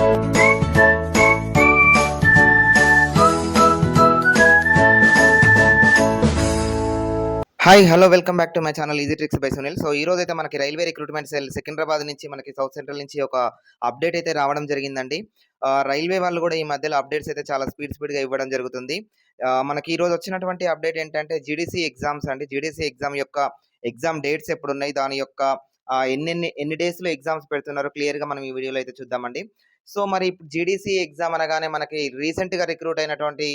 Hi hello welcome back to my channel easy tricks by Sunil so ఈ రోజు అయితే మనకి రైల్వే రిక్రూట్మెంట్ సెల్ సికింద్రాబాద్ నుంచి మనకి సౌత్ సెంట్రల్ నుంచి ఒక అప్డేట్ అయితే రావడం జరిగిందండి. రైల్వే వాళ్ళు కూడా ఈ మధ్యలో అప్డేట్స్ అయితే చాలా స్పీడ్ స్పీడ్గా ఇవ్వడం జరుగుతుంది. మనకి ఈ రోజు వచ్చినటువంటి అప్డేట్ ఏంటంటే జీడీసీ ఎగ్జామ్స్ అండి. జీడీసీ ఎగ్జామ్ యొక్క ఎగ్జామ్ డేట్స్ ఎప్పుడు ఉన్నాయి దాని యొక్క ఎన్నెన్ని ఎన్ని డేస్లో ఎగ్జామ్స్ పెడుతున్నారో? క్లియర్గా మనం ఈ వీడియోలో అయితే చూద్దామండి. సో మరి ఇప్పుడు జీడీసీ ఎగ్జామ్ అనగానే మనకి రీసెంట్గా రిక్రూట్ అయినటువంటి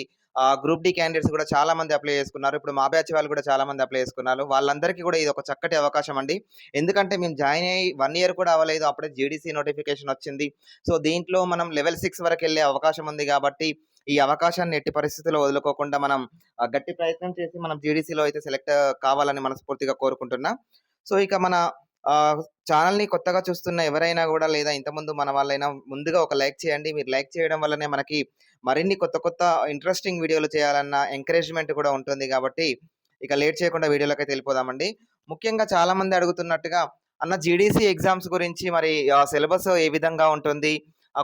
గ్రూప్ డి క్యాండిడేట్స్ కూడా చాలా మంది అప్లై చేసుకున్నారు. ఇప్పుడు మా బ్యాచ్ వాళ్ళు కూడా చాలా మంది అప్లై చేసుకున్నారు. వాళ్ళందరికీ కూడా ఇది ఒక చక్కటి అవకాశం అండి. ఎందుకంటే మేము జాయిన్ అయ్యి వన్ ఇయర్ కూడా అవ్వలేదు. అప్పుడే జీడీసీ నోటిఫికేషన్ వచ్చింది. సో దీంట్లో మనం లెవెల్ సిక్స్ వరకు వెళ్ళే అవకాశం ఉంది కాబట్టి ఈ అవకాశాన్ని ఎట్టి పరిస్థితుల్లో వదులుకోకుండా మనం గట్టి ప్రయత్నం చేసి మనం జీడీసీలో అయితే సెలెక్ట్ కావాలని మనస్ఫూర్తిగా కోరుకుంటున్నా. సో ఇక మన ఛానల్ని కొత్తగా చూస్తున్న ఎవరైనా కూడా లేదా ఇంతకుముందు మన వాళ్ళైనా ముందుగా ఒక లైక్ చేయండి. మీరు లైక్ చేయడం వల్లనే మనకి మరిన్ని కొత్త కొత్త ఇంట్రెస్టింగ్ వీడియోలు చేయాలన్న ఎంకరేజ్మెంట్ కూడా ఉంటుంది కాబట్టి ఇక లేట్ చేయకుండా వీడియోలోకి వెళ్ళిపోదామండి. ముఖ్యంగా చాలామంది అడుగుతున్నట్టుగా అన్న జీడీసీ ఎగ్జామ్స్ గురించి మరి సిలబస్ ఏ విధంగా ఉంటుంది?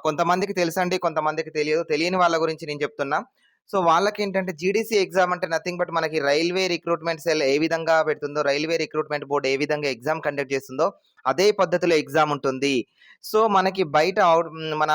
కొంతమందికి తెలుసండి కొంతమందికి తెలియదు. తెలియని వాళ్ళ గురించి నేను చెప్తున్నా. సో వాళ్ళకి ఏంటంటే జీడీసీ ఎగ్జామ్ అంటే నథింగ్ బట్ మనకి రైల్వే రిక్రూట్మెంట్ సెల్ ఏ విధంగా పెడుతుందో రైల్వే రిక్రూట్మెంట్ బోర్డు ఏ విధంగా ఎగ్జామ్ కండక్ట్ చేస్తుందో అదే పద్ధతిలో ఎగ్జామ్ ఉంటుంది. సో మనకి బయట అవుట్ మన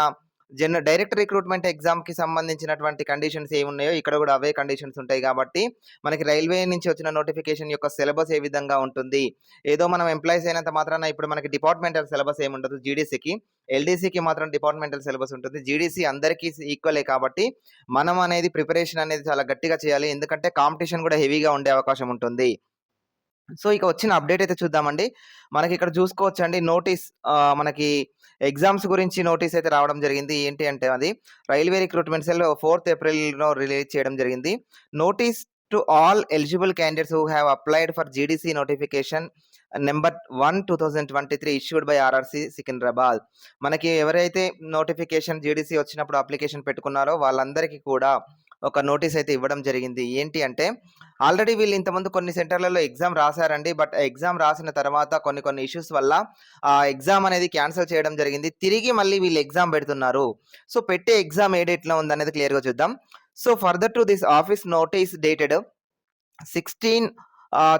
జనరల్ డైరెక్ట్ రిక్రూట్మెంట్ ఎగ్జామ్కి సంబంధించినటువంటి కండిషన్స్ ఏమున్నాయో ఇక్కడ కూడా అవే కండిషన్స్ ఉంటాయి కాబట్టి మనకి రైల్వే నుంచి వచ్చిన నోటిఫికేషన్ యొక్క సిలబస్ ఏ విధంగా ఉంటుంది? ఏదో మనం ఎంప్లాయీస్ అయినంత మాత్రాన ఇప్పుడు మనకి డిపార్ట్మెంటల్ సిలబస్ ఏముండదు? జీడీసీకి ఎల్డీసీకి మాత్రం డిపార్ట్మెంటల్ సిలబస్ ఉంటుంది. జీడీసీ అందరికీ ఈక్వలే కాబట్టి మనం అనేది ప్రిపరేషన్ అనేది చాలా గట్టిగా చేయాలి. ఎందుకంటే కాంపిటీషన్ కూడా హెవీగా ఉండే అవకాశం ఉంటుంది. సో ఇక వచ్చిన అప్డేట్ అయితే చూద్దామండి. మనకి ఇక్కడ చూసుకోవచ్చండి. నోటీస్ మనకి ఎగ్జామ్స్ గురించి నోటీస్ అయితే రావడం జరిగింది. ఏంటి అంటే అది రైల్వే రిక్రూట్మెంట్ సెల్ ఫోర్త్ ఏప్రిల్లో రిలీజ్ చేయడం జరిగింది. Notice to all eligible candidates who have applied for GDC notification number one two thousand twenty three issued by RRC Secunderabad. మనకి ఎవరైతే నోటిఫికేషన్ జీడీసీ వచ్చినప్పుడు అప్లికేషన్ పెట్టుకున్నారో వాళ్ళందరికీ కూడా ఒక నోటీస్ అయితే ఇవ్వడం జరిగింది. ఏంటి అంటే ఆల్రెడీ వీళ్ళు ఇంతమంది కొన్ని సెంటర్లలో ఎగ్జామ్ రాశారండి. బట్ ఎగ్జామ్ రాసిన తర్వాత కొన్ని కొన్ని ఇష్యూస్ వల్ల ఆ ఎగ్జామ్ అనేది క్యాన్సిల్ చేయడం జరిగింది. తిరిగి మళ్ళీ వీళ్ళు ఎగ్జామ్ పెడుతున్నారు. సో పెట్టే ఎగ్జామ్ ఏ డేట్లో ఉందనేది క్లియర్గా చూద్దాం. So further to this office notice dated sixteen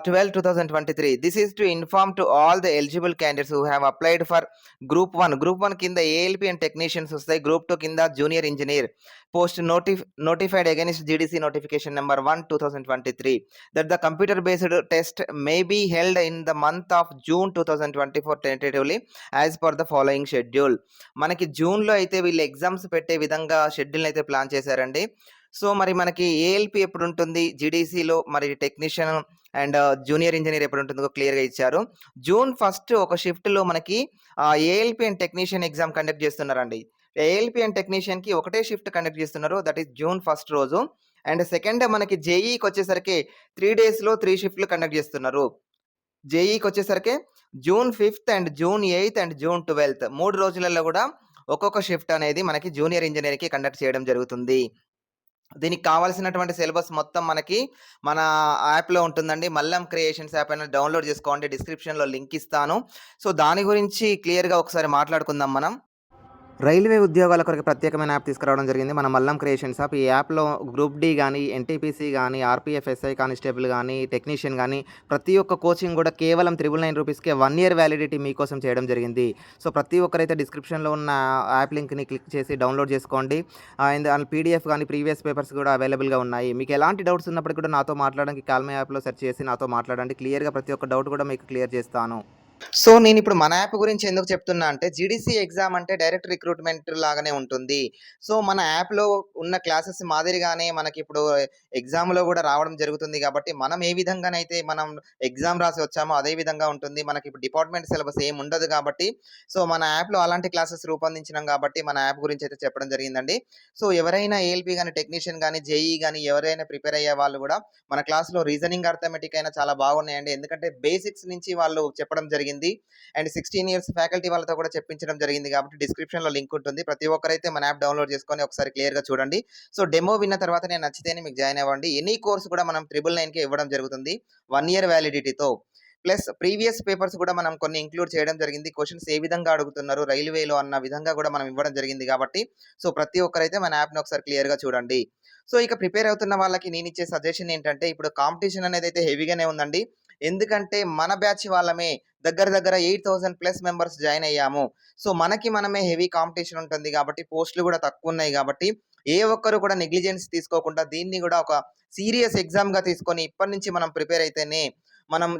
twelve two thousand twenty three this is to inform to all the eligible candidates who have applied for group one group one కింద ALP and technicians వస్తాయి. Group two కింద junior engineer post notif notified against GDC notification number one two thousand twenty three that the computer based test may be held in the month of June two thousand twenty four tentatively as per the following schedule మనకి జూన్లో అయితే వీళ్ళు exams పెట్టే విధంగా schedule అయితే plan చేశారండి. So మరి మనకి ఏఎల్పి ఎప్పుడు ఉంటుంది? జీడీసీలో మరి టెక్నీషియన్ అండ్ జూనియర్ ఇంజనీర్ ఎప్పుడు ఉంటుందో క్లియర్గా ఇచ్చారు. జూన్ ఫస్ట్ ఒక షిఫ్ట్లో మనకి ALP and technician exam conduct చేస్తున్నారండి. ఏఎల్పి అండ్ టెక్నీషియన్కి ఒకటే షిఫ్ట్ కండక్ట్ చేస్తున్నారు. దట్ ఈస్ జూన్ ఫస్ట్ రోజు. అండ్ సెకండ్ మనకి జేఈకి వచ్చేసరికి త్రీ డేస్లో త్రీ షిఫ్ట్లు కండక్ట్ చేస్తున్నారు. జేఈకి వచ్చేసరికి June fifth and June eighth and June twelfth మూడు రోజులలో కూడా ఒక్కొక్క షిఫ్ట్ అనేది మనకి జూనియర్ ఇంజనీర్కి కండక్ట్ చేయడం జరుగుతుంది. దీనికి కావాల్సినటువంటి సిలబస్ మొత్తం మనకి మన యాప్లో ఉంటుందండి. మల్లం క్రియేషన్స్ యాప్ అయినా డౌన్లోడ్ చేసుకోండి. డిస్క్రిప్షన్లో లింక్ ఇస్తాను. సో దాని గురించి క్లియర్గా ఒకసారి మాట్లాడుకుందాం మనం. రైల్వే ఉద్యోగాల కొరకు ప్రత్యేకమైన యాప్ తీసుకురావడం జరిగింది. మన మల్లం క్రియేషన్స్ యాప్. ఈ యాప్లో గ్రూప్ డి కానీ ఎన్టీపీసీ కానీ ఆర్పీఎఫ్ఎస్ఐ కానిస్టేబుల్ కానీ టెక్నీషియన్ కానీ ప్రతి ఒక్క కోచింగ్ కూడా కేవలం త్రిబుల్ నైన్ రూపీస్కే వన్ ఇయర్ వ్యాలిడిటీ మీకోసం చేయడం జరిగింది. సో ప్రతి ఒక్కరైతే డిస్క్రిప్షన్లో ఉన్న యాప్ లింక్ని క్లిక్ చేసి డౌన్లోడ్ చేసుకోండి. అండ్ పీడిఎఫ్ కానీ ప్రీవియస్ పేపర్స్ కూడా అవైలబుల్గా ఉన్నాయి. మీకు ఎలాంటి డౌట్స్ ఉన్నప్పటికీ కూడా నాతో మాట్లాడడానికి కాల్మే యాప్లో సెర్చ్ చేసి నాతో మాట్లాడండి. క్లియర్గా ప్రతి ఒక్క డౌట్ కూడా మీకు క్లియర్ చేస్తాను. సో నేను ఇప్పుడు మన యాప్ గురించి ఎందుకు చెప్తున్నా అంటే జీడీసీ ఎగ్జామ్ అంటే డైరెక్ట్ రిక్రూట్మెంట్ లాగానే ఉంటుంది. సో మన యాప్లో ఉన్న క్లాసెస్ మాదిరిగానే మనకి ఇప్పుడు ఎగ్జామ్లో కూడా రావడం జరుగుతుంది కాబట్టి మనం ఏ విధంగానైతే మనం ఎగ్జామ్ రాసి వచ్చామో అదే విధంగా ఉంటుంది. మనకి ఇప్పుడు డిపార్ట్మెంట్ సిలబస్ ఏం ఉండదు కాబట్టి సో మన యాప్లో అలాంటి క్లాసెస్ రూపొందించినాం కాబట్టి మన యాప్ గురించి అయితే చెప్పడం జరిగిందండి. సో ఎవరైనా ఏఎల్పి కానీ టెక్నీషియన్ కానీ జేఈ కానీ ఎవరైనా ప్రిపేర్ అయ్యే వాళ్ళు కూడా మన క్లాస్లో రీజనింగ్ అర్థమెటిక్ అయినా చాలా బాగున్నాయండి. ఎందుకంటే బేసిక్స్ నుంచి వాళ్ళు చెప్పడం జరిగింది. జరిగింది. అండ్ సిక్స్టీన్ ఇయర్స్ ఫ్యాకల్టీ వాళ్ళతో కూడా చెప్పించడం జరిగింది కాబట్టి డిస్క్రిప్షన్లో లింక్ ఉంటుంది. ప్రతి ఒక్కరైతే మన యాప్ డౌన్లోడ్ చేసుకొని ఒకసారి క్లియర్గా చూడండి. సో డెమో విన్న తర్వాత నేను నచ్చితేనే మీకు జాయిన్ అవ్వండి. ఎనీ కోర్స్ కూడా మనం త్రిబుల్ నైన్కి ఇవ్వడం జరుగుతుంది. వన్ ఇయర్ వ్యాలిడిటీతో. ప్లస్ ప్రీవియస్ పేపర్స్ కూడా మనం కొన్ని ఇంక్లూడ్ చేయడం జరిగింది. క్వశ్చన్స్ ఏ విధంగా అడుగుతున్నారు రైల్వేలో అన్న విధంగా కూడా మనం ఇవ్వడం జరిగింది కాబట్టి, సో ప్రతి ఒక్కరైతే మన యాప్‌ని ఒకసారి క్లియర్‌గా చూడండి. సో ఇక ప్రిపేర్ అవుతున్న వాళ్ళకి నేను ఇచ్చే సజెషన్ ఏంటంటే, ఇప్పుడు కాంపిటీషన్ అనేది అయితే హెవీగానే ఉందండి. ఎందుకంటే మన బ్యాచ్ వాళ్ళమే దగ్గర దగ్గర 8000 ప్లస్ మెంబర్స్ జాయిన్ అయ్యాము. సో మనకి మనమే హెవీ కాంపిటీషన్ ఉంటుంది కాబట్టి, పోస్ట్‌లు కూడా తక్కువున్నాయి కాబట్టి, ఏ ఒక్కరు కూడా నెగ్లిజెన్స్ తీసుకోకుండా దీన్ని కూడా ఒక సీరియస్ ఎగ్జామ్‌గా తీసుకొని ఇప్పటి నుంచి మనం ప్రిపేర్ అయితేనే మనం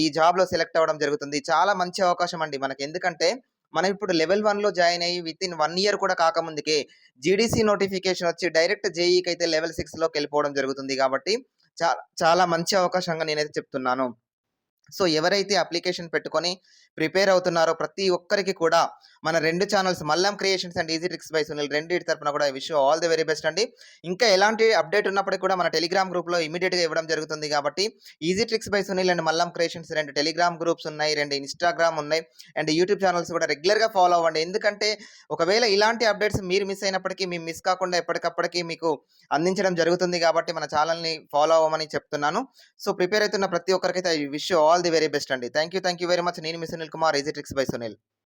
ఈ జాబ్‌లో సెలెక్ట్ అవ్వడం జరుగుతుంది. చాలా మంచి అవకాశం అండి మనకి. ఎందుకంటే మనం ఇప్పుడు లెవెల్ వన్లో జాయిన్ అయ్యి వితిన్ వన్ ఇయర్ కూడా కాకముందుకే జీడీసీ నోటిఫికేషన్ వచ్చి డైరెక్ట్ జేఈకి అయితే లెవెల్ సిక్స్లోకి వెళ్ళిపోవడం జరుగుతుంది కాబట్టి, చా చాలా మంచి అవకాశంగా నేనైతే చెప్తున్నాను. సో ఎవరైతే అప్లికేషన్ పెట్టుకొని ప్రిపేర్ అవుతున్నారో ప్రతి ఒక్కరికి కూడా మన రెండు channels Mallam creations and easy tricks by Sunil రెండిటి తరపున కూడా wish all the very best అండి. ఇంకా ఎలాంటి అప్డేట్ ఉన్నప్పటికీ కూడా మన టెలిగ్రామ్ గ్రూప్‌లో ఇమ్మీడియేట్‌గా ఇవ్వడం జరుగుతుంది కాబట్టి, easy tricks by Sunil and Mallam creations రెండు టెలిగ్రామ్ గ్రూప్స్ ఉన్నాయి. రెండు ఇన్‌స్టాగ్రామ్ ఉన్నాయి. అండ్ యూట్యూబ్ ఛానల్స్ కూడా రెగ్యులర్‌గా ఫాలో అవ్వండి. ఎందుకంటే ఒకవేళ ఇలాంటి అప్డేట్స్ మీరు మిస్ అయినప్పటికీ మేము మిస్ కాకుండా ఎప్పటికప్పటికీ మీకు అందించడం జరుగుతుంది కాబట్టి మన ఛానల్ని ఫాలో అవ్వమని చెప్తున్నాను. సో ప్రిపేర్ అవుతున్న ప్రతి ఒక్కరికైతే I wish all all the very best అండి. Thank you. Thank you very much. నేను మీ Sunil Kumar easy tricks by Sunil.